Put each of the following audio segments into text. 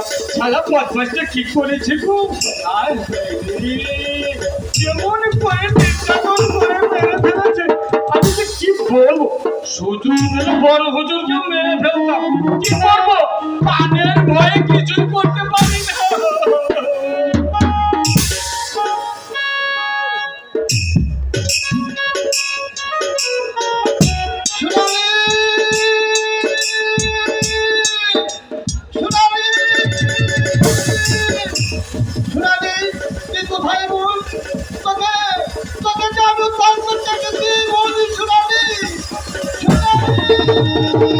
সারা বদমাসটা কি মেরে আমি কি বলব? শুধু বড় হুজুরকে মেরে ফেলতাম। কি করব? পানের ভয়ে কিছু করতে পারি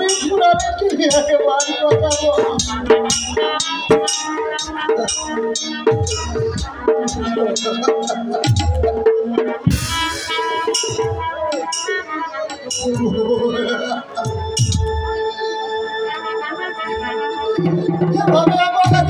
আমি পুরানো কি মানবো এভাবে আমার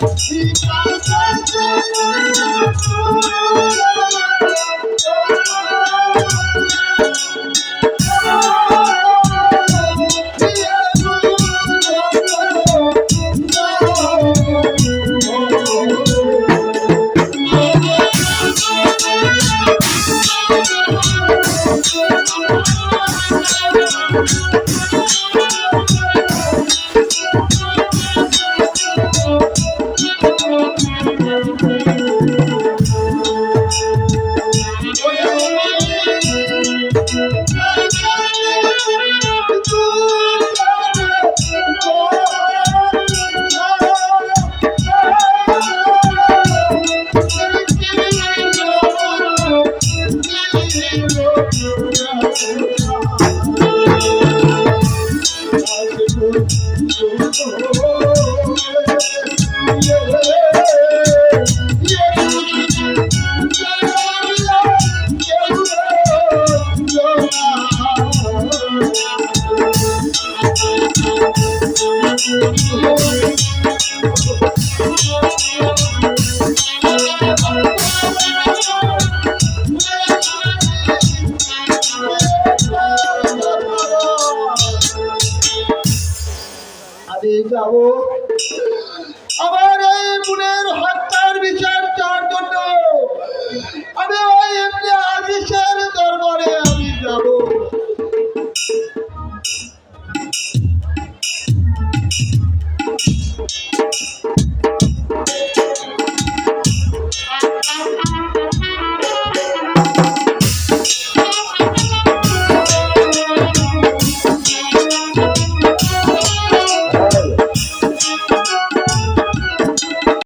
Thank.